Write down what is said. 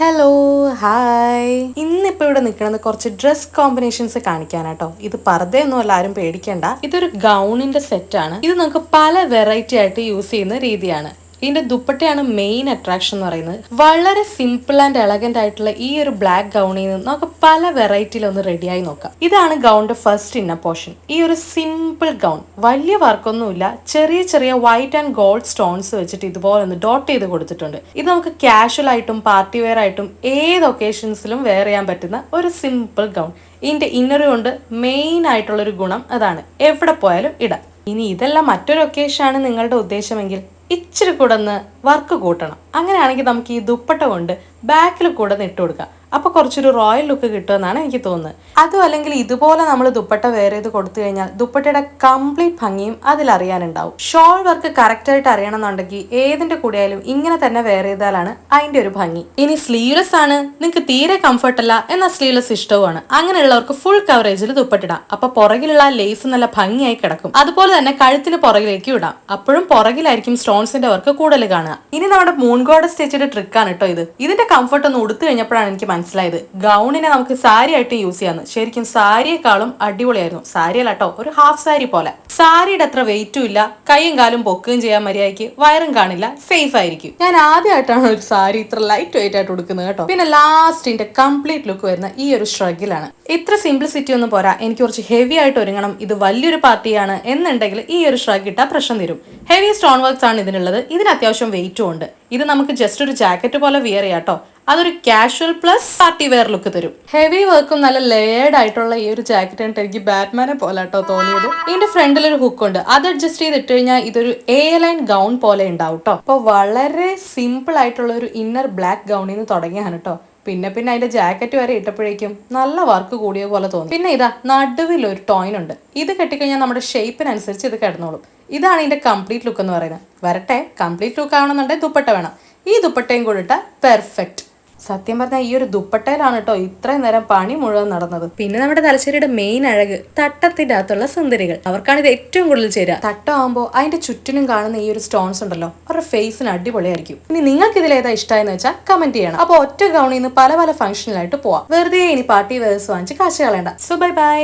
Hello hi ഇന്നിപ്പോ ഇവിടെ നിൽക്കുന്നത് കുറച്ച് ഡ്രസ് കോമ്പിനേഷൻസ് കാണിക്കാനാട്ടോ. ഇത് പർദ്ദയൊന്നും എല്ലാവരും പേടിക്കേണ്ട. ഇതൊരു ഗൗണിന്റെ സെറ്റാണ് ഇത് നമുക്ക് പല വെറൈറ്റി ആയിട്ട് യൂസ് ചെയ്യുന്ന രീതിയാണ്. ഇതിന്റെ ദുപ്പട്ടയാണ് മെയിൻ അട്രാക്ഷൻ എന്ന് പറയുന്നത്. വളരെ സിമ്പിൾ ആൻഡ് എലഗന്റ് ആയിട്ടുള്ള ഈ ഒരു ബ്ലാക്ക് ഗൗണിൽ നിന്ന് നമുക്ക് പല വെറൈറ്റിയിൽ ഒന്ന് റെഡിയായി നോക്കാം. ഇതാണ് ഗൗണിന്റെ ഫസ്റ്റ് ഇന്ന പോർഷൻ ഈ ഒരു സിമ്പിൾ ഗൗൺ വലിയ വർക്കൊന്നുമില്ല. ചെറിയ ചെറിയ വൈറ്റ് ആൻഡ് ഗോൾഡ് സ്റ്റോൺസ് വെച്ചിട്ട് ഇതുപോലെ ഒന്ന് ഡോട്ട് ചെയ്ത് കൊടുത്തിട്ടുണ്ട്. ഇത് നമുക്ക് കാഷ്വൽ ആയിട്ടും പാർട്ടി വെയർ ആയിട്ടും ഏത് ഒക്കേഷൻസിലും വെയർ ചെയ്യാൻ പറ്റുന്ന ഒരു സിമ്പിൾ ഗൗൺ ഇതിന്റെ ഇന്നർ കൊണ്ട് മെയിൻ ആയിട്ടുള്ള ഒരു ഗുണം അതാണ്. എവിടെ പോയാലും ഇടാം. ഇനി ഇതെല്ലാം മറ്റൊരു ഒക്കേഷനാണ് നിങ്ങളുടെ ഉദ്ദേശമെങ്കിൽ ഇച്ചിരി കൂടെ ഒന്ന് വർക്ക് കൂട്ടണം. അങ്ങനെയാണെങ്കിൽ നമുക്ക് ഈ ദുപ്പട്ട കൊണ്ട് ബാക്കിൽ കൂടെ ഒന്ന് ഇട്ട് കൊടുക്കാം. അപ്പോൾ കുറച്ചൊരു റോയൽ ലുക്ക് കിട്ടുമെന്നാണ് എനിക്ക് തോന്നുന്നത്. അതും അല്ലെങ്കിൽ ഇതുപോലെ നമ്മൾ ദുപ്പട്ട വേറെ ഇത് കൊടുത്തു കഴിഞ്ഞാൽ ദുപ്പട്ടയുടെ കംപ്ലീറ്റ് ഭംഗിയും അതിൽ അറിയാനുണ്ടാവും. ഷോൾ വർക്ക് കറക്റ്റായിട്ട് അറിയണമെന്നുണ്ടെങ്കിൽ ഏതിന്റെ കൂടെ ആയാലും ഇങ്ങനെ തന്നെ വേറെ ചെയ്താലാണ് അതിന്റെ ഒരു ഭംഗി. ഇനി സ്ലീവ്ലെസ് ആണ്. നിങ്ങൾക്ക് തീരെ കംഫർട്ട് അല്ല എന്നാൽ സ്ലീവ്ലെസ് ഇഷ്ടവുമാണ്. അങ്ങനെയുള്ളവർക്ക് ഫുൾ കവറേജിൽ ദുപ്പട്ടിടാം അപ്പോൾ പുറകിലുള്ള ലേസ് നല്ല ഭംഗിയായി കിടക്കും. അതുപോലെ തന്നെ കഴുത്തിന് പുറകിലേക്ക് ഇടാം. അപ്പോഴും പുറകിലായിരിക്കും സ്റ്റോൺസിന്റെ വർക്ക് കൂടുതൽ കാണുക. ഇനി നമ്മുടെ മൂൺഗോഡ സ്റ്റിച്ചിന്റെ ട്രിക്കാണ് കേട്ടോ ഇത്. ഇതിന്റെ കംഫർട്ട് ഒന്ന് ഉടുത്തു കഴിഞ്ഞപ്പോഴാണ് എനിക്ക് മനസ്സിലായത്. ഗൗണിനെ നമുക്ക് സാരി ആയിട്ട് യൂസ് ചെയ്യാന്ന്. ശരിക്കും സാരിയെക്കാളും അടിപൊളിയായിരുന്നു. സാരി അല്ല കേട്ടോ ഒരു ഹാഫ് സാരി പോലെ. സാരിയുടെ അത്ര വെയിറ്റും ഇല്ല. കൈയും കാലും പൊക്കുകയും ചെയ്യാൻ മര്യാദയ്ക്ക് വയറും കാണില്ല. സേഫ് ആയിരിക്കും. ഞാൻ ആദ്യമായിട്ടാണ് ഒരു സാരി ഇത്ര ലൈറ്റ് വെയിറ്റ് ആയിട്ട് കൊടുക്കുന്നത് കേട്ടോ. പിന്നെ ലാസ്റ്റിന്റെ കംപ്ലീറ്റ് ലുക്ക് വരുന്ന ഈ ഒരു ഷ്രഗിലാണ് ഇത്ര സിംപ്ലിസിറ്റി ഒന്നും പോരാ. എനിക്ക് കുറച്ച് ഹെവി ആയിട്ട് ഒരുങ്ങണം. ഇത് വലിയൊരു പാർട്ടിയാണ് എന്നുണ്ടെങ്കിൽ ഈ ഒരു ഷ്രഗ് ഇട്ടാൽ പ്രശ്നം തരും. ഹെവി സ്റ്റോൺ വർക്ക്സ് ആണ് ഇതിനുള്ളത്. ഇതിന് അത്യാവശ്യം വെയിറ്റും ഉണ്ട്. ഇത് നമുക്ക് ജസ്റ്റ് ഒരു ജാക്കറ്റ് പോലെ വിയർ ചെയ്യാം കേട്ടോ. അതൊരു casual plus party wear look തരും. ഹെവി വർക്കും നല്ല ലേയേർഡ് ആയിട്ടുള്ള ഈ ഒരു ജാക്കറ്റ് കണ്ടിട്ട് എനിക്ക് ബാറ്റ്മാനെ പോലെ കേട്ടോ തോന്നിയത്. ഇതിന്റെ ഫ്രണ്ടിൽ ഒരു ഹുക്ക് ഉണ്ട്. അത് അഡ്ജസ്റ്റ് ചെയ്തിട്ട് കഴിഞ്ഞാൽ ഇതൊരു എ ലൈൻ ഗൗൺ പോലെ ഉണ്ടാവും കേട്ടോ അപ്പോൾ വളരെ സിമ്പിൾ ആയിട്ടുള്ള ഒരു ഇന്നർ ബ്ലാക്ക് ഗൗണിൽ നിന്ന് തുടങ്ങിയാണ് കേട്ടോ പിന്നെ പിന്നെ അതിന്റെ ജാക്കറ്റ് വരെ ഇട്ടപ്പോഴേക്കും നല്ല വർക്ക് കൂടിയ പോലെ തോന്നി. പിന്നെ ഇതാ നടുവിൽ ഒരു ടോയിൻ ഉണ്ട്. ഇത് കെട്ടിക്കഴിഞ്ഞാൽ നമ്മുടെ ഷേപ്പിനനുസരിച്ച് ഇത് കിടന്നോളും. ഇതാണ് ഇതിന്റെ കംപ്ലീറ്റ് ലുക്ക് എന്ന് പറയുന്നത്. വരട്ടെ കംപ്ലീറ്റ് ലുക്ക് ആവണമെന്നുണ്ടെങ്കിൽ ദുപ്പട്ട വേണം. ഈ ദുപ്പട്ടയും കൂടി ഇട്ടാൽ പെർഫെക്റ്റ് സത്യം പറഞ്ഞാൽ ഈ ഒരു ദുപ്പട്ടയിലാണ് കേട്ടോ ഇത്രയും നേരം പണി മുഴുവൻ നടന്നത്. പിന്നെ നമ്മുടെ തലശ്ശേരിയുടെ മെയിൻ അഴക് തട്ടത്തിന്റെ അകത്തുള്ള സുന്ദരികൾ. അവർക്കാണ് ഇത് ഏറ്റവും കൂടുതൽ ചേരുക. തട്ടമാകുമ്പോൾ അതിന്റെ ചുറ്റിനും കാണുന്ന ഈ ഒരു സ്റ്റോൺസ് ഉണ്ടല്ലോ അവരുടെ ഫേസിന് അടിപൊളിയായിരിക്കും. ഇനി നിങ്ങൾക്ക് ഇതിൽ ഏതാ ഇഷ്ടമായെന്ന് വെച്ചാൽ കമന്റ് ചെയ്യണം. അപ്പോൾ ഒറ്റ ഗൗണിന്ന് നിന്ന് പല പല ഫംഗ്ഷനിലായിട്ട് പോവാം. വെറുതെ ഇനി പാർട്ടി വേഴ്സ് വാങ്ങിച്ച് കാശ് കളയണ്ട. So bye bye